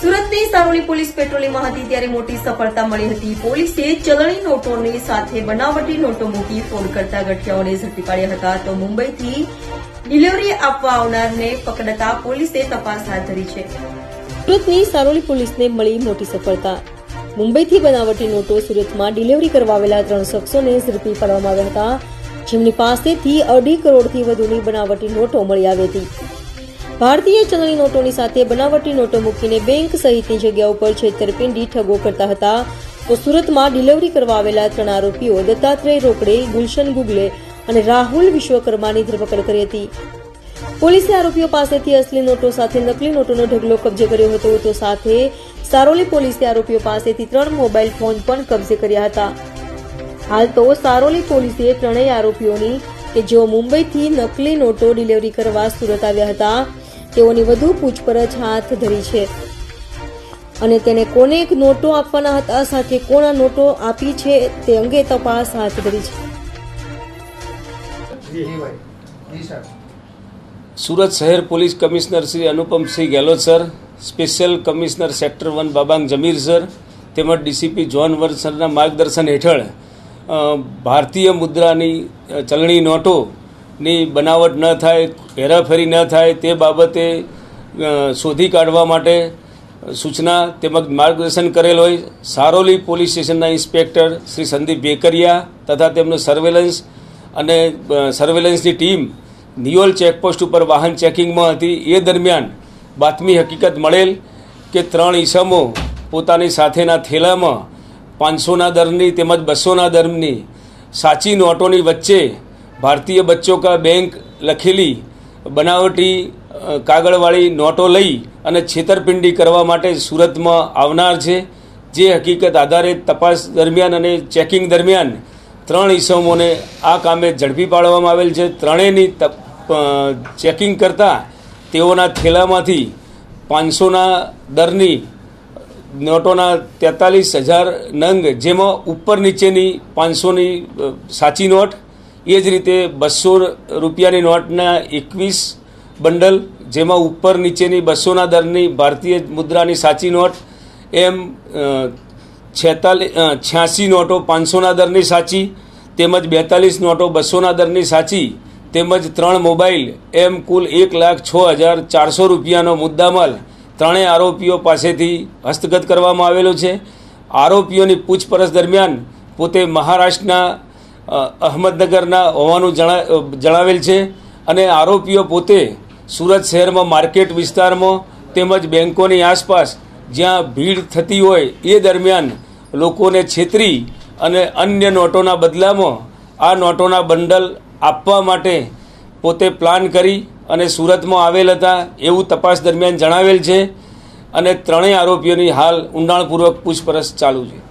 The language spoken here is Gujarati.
સુરતની સારોલી પોલીસ પેટ્રોલિંગમાં હતી ત્યારે મોટી સફળતા મળી હતી. પોલીસે ચલણી નોટોની સાથે બનાવટી નોટો મૂકી ફોન કરતા ગઠિયાઓને ઝડપી પાડ્યા હતા. તો મુંબઈથી ડિલિવરી આપવા આવનારને પકડતા પોલીસે તપાસ હાથ ધરી છે. સુરતની સારોલી પોલીસને મળી મોટી સફળતા. મુંબઈથી બનાવટી નોટો સુરતમાં ડિલિવરી કરવા આવેલા ત્રણ શખ્સોને ઝડપી પાડવામાં આવ્યા હતા. જેમની પાસેથી અઢી કરોડથી વધુની બનાવટી નોટો મળી આવી હતી. ભારતીય ચલણી નોટોની સાથે બનાવટી નોટો મૂકીને બેંક સહિતની જગ્યાઓ ઉપર છેતરપિંડી, ઠગો કરતા હતા. તો સુરતમાં ડિલિવરી કરવા આવેલા ત્રણ આરોપીઓ દત્તાત્રેય રોકડે, ગુલશન ગુગલે અને રાહુલ વિશ્વકર્માની ધરપકડ કરી હતી. પોલીસે આરોપીઓ પાસેથી અસલી નોટો સાથે નકલી નોટોનો ઢગલો કબજે કર્યો હતો. તો સાથે સારોલી પોલીસે આરોપીઓ પાસેથી ત્રણ મોબાઈલ ફોન પણ કબજે કર્યા હતા. હાલ તો સારોલી પોલીસે ત્રણેય આરોપીઓની કે જેઓ મુંબઈથી નકલી નોટો ડિલિવરી કરવા સુરત આવ્યા હતા તેઓની વધુ પૂછપરછ હાથ ધરી છે. અને તેને કોને નોટો આપવાના હતા સાથે કોના નોટો આપી છે તે અંગે તપાસ હાથ ધરી છે. જી ભાઈ. જી સર સુરત શહેર police commissioner Shri Anupamsinh Gehlot sir. Special commissioner sector one બાબાંગ Zameer sir. તેમજ ડીસીપી જોન વર્સરના માર્ગદર્શન હેઠળ ભારતીય મુદ્રાની ચલણી નોટોની બનાવટ ન થાય, હેરાફેરી ન થાય તે બાબતે શોધી કાઢવા માટે સૂચના તેમજ માર્ગદર્શન કરેલ હોય. સારોલી પોલીસ સ્ટેશનના ઇન્સ્પેક્ટર શ્રી સંદીપ બેકરિયા તથા તેમનું સર્વેલન્સ અને સર્વેલન્સની ટીમ નિયોલ ચેકપોસ્ટ ઉપર વાહન ચેકિંગમાં હતી. એ દરમિયાન બાતમી હકીકત મળેલ કે ત્રણ ઈસમો પોતાની સાથેના થેલામાં પાંચસોના દરની તેમજ બસોના દરની સાચી નોટોની વચ્ચે ભારતીય બચ્ચો કા બેંક લખેલી બનાવટી કાગળવાળી નોટો લઈ અને છેતરપિંડી કરવા માટે સુરતમાં આવનાર છે. જે હકીકત આધારે તપાસ દરમિયાન અને ચેકિંગ દરમિયાન ત્રણ ઈસમોને આ કામે ઝડપી પાડવામાં આવેલ છે. ત્રણેયની ચેકિંગ કરતાં તેઓના થેલામાંથી પાંચસોના દરની નોટોના તેતાલીસ હજાર નંગ, જેમાં ઉપર નીચેની પાંચસોની સાચી નોટ, એ જ રીતે બસો રૂપિયાની નોટના એકવીસ બંડલ, જેમાં ઉપર નીચેની બસોના દરની ભારતીય મુદ્રાની સાચી નોટ, એમ છેતાલીસ છ્યાસી નોટો પાંચસોના દરની સાચી, તેમજ બેતાલીસ નોટો બસોના દરની સાચી, તેમજ ત્રણ મોબાઈલ, એમ કુલ એક લાખ છ હજાર ચારસો રૂપિયાનો મુદ્દામાલ ત્રણેય આરોપીઓ પાસેથી હસ્તગત કરવામાં આવેલો છે. આરોપીઓની પૂછપરછ દરમિયાન પોતે મહારાષ્ટ્રના અહમદનગરના હોવાનું જણા જણાવેલ છે અને આરોપીઓ પોતે સુરત શહેરમાં માર્કેટ વિસ્તારમાં તેમજ બેંકોની આસપાસ જ્યાં ભીડ થતી હોય એ દરમિયાન લોકોને છેતરી અને અન્ય નોટોના બદલામાં આ નોટોના બંડલ આપવા માટે પોતે પ્લાન કરી અને સુરતમાં આવેલ હતા એવું તપાસ દરમિયાન જણાવેલ છે અને ત્રણેય આરોપીઓની હાલ ઊંડાણપૂર્વક પૂછપરછ ચાલુ છે.